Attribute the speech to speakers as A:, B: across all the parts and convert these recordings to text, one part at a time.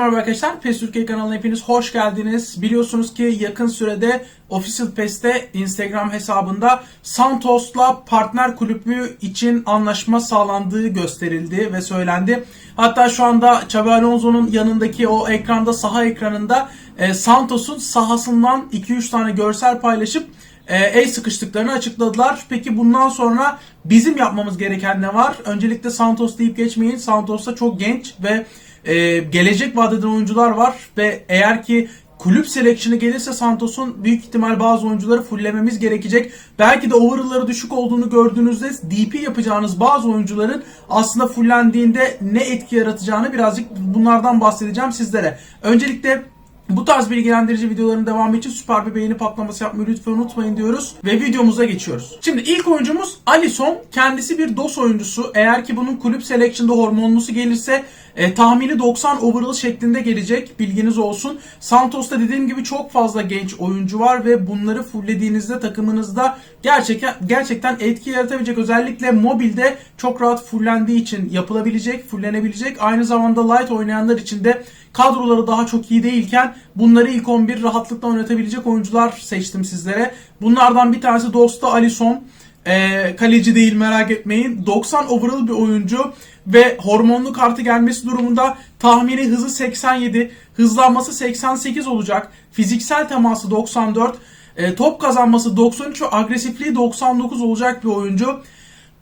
A: merhaba arkadaşlar. PES Türkiye kanalına hepiniz hoş geldiniz. Biliyorsunuz ki yakın sürede Official PES'te Instagram hesabında Santos'la partner kulübü için anlaşma sağlandığı gösterildi ve söylendi. Hatta şu anda Xabi Alonso'nun yanındaki o ekranda saha ekranında e, Santos'un sahasından 2-3 tane görsel paylaşıp e, el sıkıştıklarını açıkladılar. Peki bundan sonra bizim yapmamız gereken ne var? Öncelikle Santos deyip geçmeyin. Santos'ta çok genç ve e, gelecek vaat eden oyuncular var ve eğer ki kulüp seleksiyonu gelirse Santos'un büyük ihtimal bazı oyuncuları fulllememiz gerekecek. Belki de overall'ları düşük olduğunu gördüğünüzde DP yapacağınız bazı oyuncuların aslında fullendiğinde ne etki yaratacağını birazcık bunlardan bahsedeceğim sizlere. Öncelikle bu tarz bilgilendirici videoların devamı için süper bir beğeni patlaması yapmayı lütfen unutmayın diyoruz. Ve videomuza geçiyoruz. Şimdi ilk oyuncumuz Alisson. Kendisi bir DOS oyuncusu. Eğer ki bunun kulüp selection'da hormonlusu gelirse e, tahmini 90 overall şeklinde gelecek. Bilginiz olsun. Santos'ta dediğim gibi çok fazla genç oyuncu var ve bunları fulllediğinizde takımınızda gerçekten gerçekten etki yaratabilecek. Özellikle mobilde çok rahat fullendiği için yapılabilecek, fullenebilecek. Aynı zamanda light oynayanlar için de kadroları daha çok iyi değilken bunları ilk 11 rahatlıkla oynatabilecek oyuncular seçtim sizlere. Bunlardan bir tanesi Dosta Alisson. E, kaleci değil merak etmeyin. 90 overall bir oyuncu ve hormonlu kartı gelmesi durumunda tahmini hızı 87, hızlanması 88 olacak. Fiziksel teması 94, e, top kazanması 93 ve agresifliği 99 olacak bir oyuncu.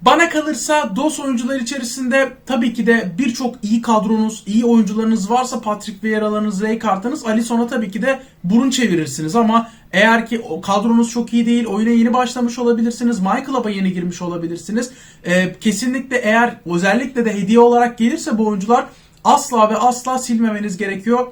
A: Bana kalırsa DOS oyuncular içerisinde tabii ki de birçok iyi kadronuz, iyi oyuncularınız varsa Patrick Vieira'larınız, Ray kartınız Alisson'a tabii ki de burun çevirirsiniz ama eğer ki kadronuz çok iyi değil, oyuna yeni başlamış olabilirsiniz, My Club'a yeni girmiş olabilirsiniz. Ee, kesinlikle eğer özellikle de hediye olarak gelirse bu oyuncular asla ve asla silmemeniz gerekiyor.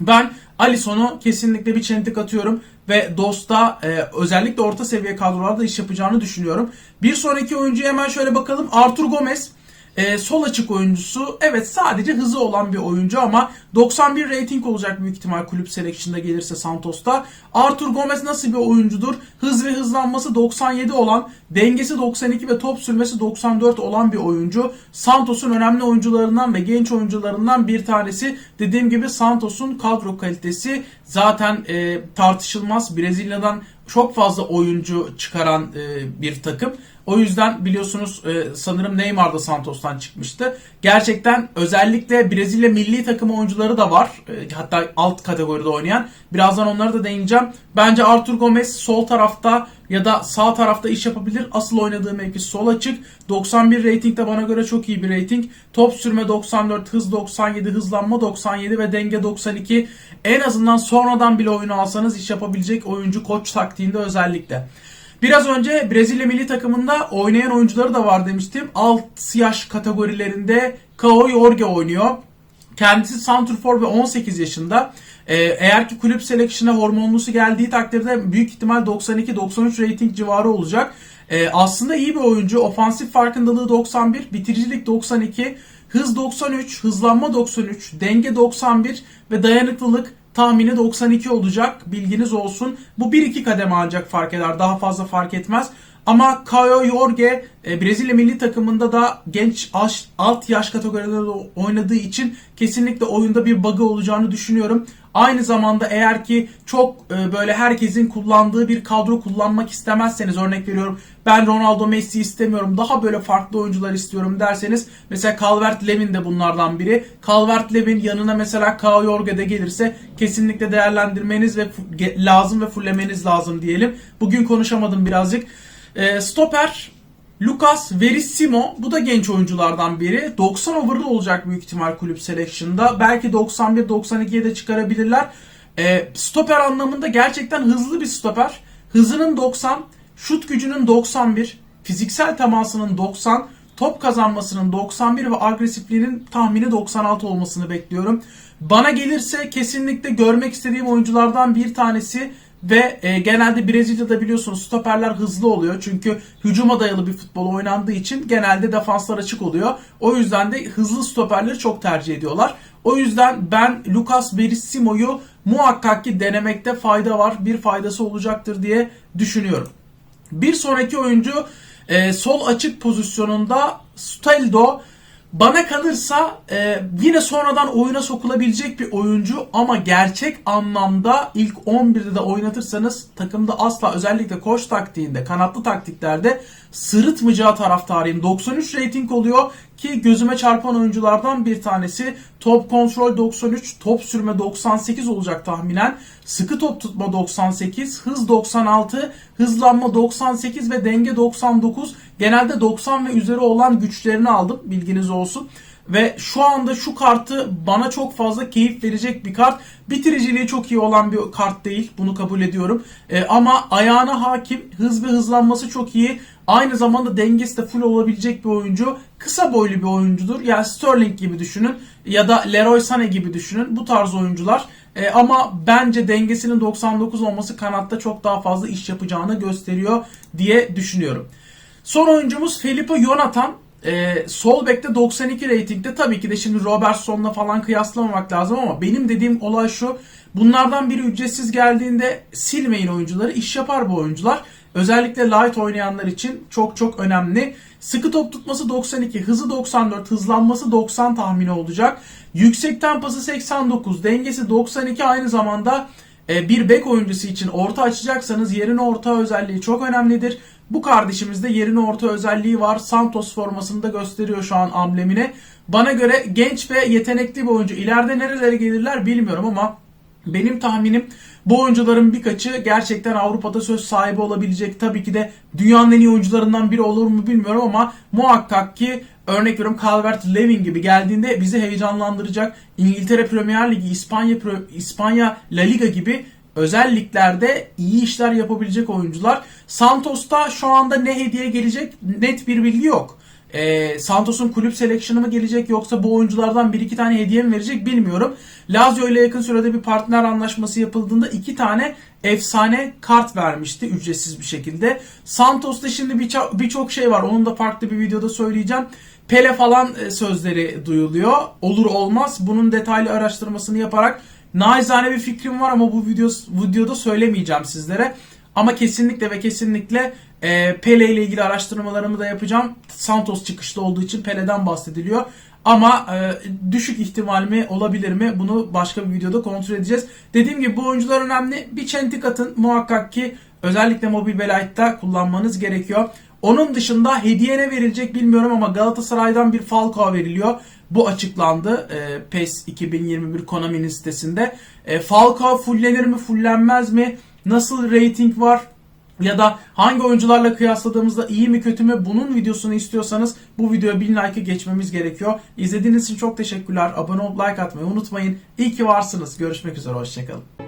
A: Ben Alisson'u kesinlikle bir çentik atıyorum ve Dost'a e, özellikle orta seviye kadrolarda iş yapacağını düşünüyorum. Bir sonraki oyuncuya hemen şöyle bakalım. Artur Gomez. E, sol açık oyuncusu. Evet sadece hızı olan bir oyuncu ama 91 rating olacak büyük ihtimal kulüp seleksiyonda gelirse Santos'ta. Artur Gomez nasıl bir oyuncudur? Hız ve hızlanması 97 olan, dengesi 92 ve top sürmesi 94 olan bir oyuncu. Santos'un önemli oyuncularından ve genç oyuncularından bir tanesi. Dediğim gibi Santos'un kadro kalitesi zaten e, tartışılmaz. Brezilya'dan çok fazla oyuncu çıkaran e, bir takım. O yüzden biliyorsunuz e, sanırım Neymar da Santos'tan çıkmıştı. Gerçekten özellikle Brezilya milli takım oyuncuları da var. E, hatta alt kategoride oynayan. Birazdan onlara da değineceğim. Bence Artur Gomez sol tarafta ya da sağ tarafta iş yapabilir. Asıl oynadığı mevki sol açık. 91 rating de bana göre çok iyi bir rating. Top sürme 94, hız 97, hızlanma 97 ve denge 92. En azından sonradan bile oyunu alsanız iş yapabilecek oyuncu koç taktiğinde özellikle. Biraz önce Brezilya milli takımında oynayan oyuncuları da var demiştim. Alt yaş kategorilerinde Kao Jorge oynuyor. Kendisi Santrfor ve 18 yaşında. Ee, eğer ki kulüp seleksiyona hormonlusu geldiği takdirde büyük ihtimal 92-93 rating civarı olacak. Ee, aslında iyi bir oyuncu. Ofansif farkındalığı 91, bitiricilik 92, hız 93, hızlanma 93, denge 91 ve dayanıklılık tahmini 92 olacak. Bilginiz olsun. Bu 1-2 kademe ancak fark eder. Daha fazla fark etmez. Ama Caio Jorge e, Brezilya milli takımında da genç alt yaş kategorilerde oynadığı için kesinlikle oyunda bir bug'ı olacağını düşünüyorum. Aynı zamanda eğer ki çok e, böyle herkesin kullandığı bir kadro kullanmak istemezseniz örnek veriyorum ben Ronaldo Messi istemiyorum daha böyle farklı oyuncular istiyorum derseniz mesela Calvert Lewin de bunlardan biri. Calvert Lewin yanına mesela Kao Jorge de gelirse kesinlikle değerlendirmeniz ve lazım ve fullemeniz lazım diyelim. Bugün konuşamadım birazcık. E, stoper Lucas Verissimo bu da genç oyunculardan biri. 90 overall olacak büyük ihtimal kulüp selection'da. Belki 91-92'ye de çıkarabilirler. E, stoper anlamında gerçekten hızlı bir stoper. Hızının 90, şut gücünün 91, fiziksel temasının 90, top kazanmasının 91 ve agresifliğinin tahmini 96 olmasını bekliyorum. Bana gelirse kesinlikle görmek istediğim oyunculardan bir tanesi ve e, genelde Brezilya'da biliyorsunuz stoperler hızlı oluyor. Çünkü hücuma dayalı bir futbol oynandığı için genelde defanslar açık oluyor. O yüzden de hızlı stoperleri çok tercih ediyorlar. O yüzden ben Lucas Verissimo'yu muhakkak ki denemekte fayda var. Bir faydası olacaktır diye düşünüyorum. Bir sonraki oyuncu e, sol açık pozisyonunda Steldo Bana kalırsa e, yine sonradan oyuna sokulabilecek bir oyuncu ama gerçek anlamda ilk 11'de de oynatırsanız takımda asla özellikle koç taktiğinde, kanatlı taktiklerde sırıtmayacağı taraftarıyım. 93 rating oluyor ki gözüme çarpan oyunculardan bir tanesi. Top kontrol 93, top sürme 98 olacak tahminen. Sıkı top tutma 98, hız 96, hızlanma 98 ve denge 99. Genelde 90 ve üzeri olan güçlerini aldım. Bilginiz olsun. Ve şu anda şu kartı bana çok fazla keyif verecek bir kart. Bitiriciliği çok iyi olan bir kart değil. Bunu kabul ediyorum. Ee, ama ayağına hakim, hız ve hızlanması çok iyi. Aynı zamanda dengesi de full olabilecek bir oyuncu. Kısa boylu bir oyuncudur. Yani Sterling gibi düşünün. Ya da Leroy Sané gibi düşünün. Bu tarz oyuncular. Ee, ama bence dengesinin 99 olması kanatta çok daha fazla iş yapacağını gösteriyor diye düşünüyorum. Son oyuncumuz Felipe Jonathan. Ee, sol bekte 92 ratingde tabii ki de şimdi Robertson'la falan kıyaslamamak lazım ama benim dediğim olay şu. Bunlardan biri ücretsiz geldiğinde silmeyin oyuncuları. iş yapar bu oyuncular. Özellikle light oynayanlar için çok çok önemli. Sıkı top tutması 92, hızı 94, hızlanması 90 tahmini olacak. Yüksek temposu 89, dengesi 92 aynı zamanda e, bir bek oyuncusu için orta açacaksanız yerin orta özelliği çok önemlidir. Bu kardeşimizde yerin orta özelliği var. Santos formasında gösteriyor şu an amblemini. Bana göre genç ve yetenekli bir oyuncu. İleride nerelere gelirler bilmiyorum ama benim tahminim bu oyuncuların birkaçı gerçekten Avrupa'da söz sahibi olabilecek. Tabii ki de dünyanın en iyi oyuncularından biri olur mu bilmiyorum ama muhakkak ki örnek veriyorum Calvert-Lewin gibi geldiğinde bizi heyecanlandıracak. İngiltere Premier Ligi, İspanya İspanya La Liga gibi özelliklerde iyi işler yapabilecek oyuncular. Santos'ta şu anda ne hediye gelecek net bir bilgi yok. Ee, Santos'un kulüp seleksiyonu mu gelecek yoksa bu oyunculardan bir iki tane hediye mi verecek bilmiyorum. Lazio ile yakın sürede bir partner anlaşması yapıldığında iki tane efsane kart vermişti ücretsiz bir şekilde. Santos'ta şimdi birçok bir şey var. Onu da farklı bir videoda söyleyeceğim. Pele falan e, sözleri duyuluyor. Olur olmaz. Bunun detaylı araştırmasını yaparak naizane bir fikrim var ama bu video, videoda söylemeyeceğim sizlere. Ama kesinlikle ve kesinlikle e, Pele ile ilgili araştırmalarımı da yapacağım. Santos çıkışta olduğu için Pele'den bahsediliyor. Ama e, düşük ihtimal mi olabilir mi bunu başka bir videoda kontrol edeceğiz. Dediğim gibi bu oyuncular önemli. Bir çentik atın muhakkak ki özellikle mobil belaytta kullanmanız gerekiyor. Onun dışında hediye ne verilecek bilmiyorum ama Galatasaray'dan bir Falcao veriliyor. Bu açıklandı e, PES 2021 Konami'nin sitesinde. E, Falcao fullenir mi fullenmez mi? Nasıl rating var? Ya da hangi oyuncularla kıyasladığımızda iyi mi kötü mü bunun videosunu istiyorsanız bu videoya 1000 like'ı geçmemiz gerekiyor. İzlediğiniz için çok teşekkürler. Abone olup like atmayı unutmayın. İyi ki varsınız. Görüşmek üzere. Hoşçakalın.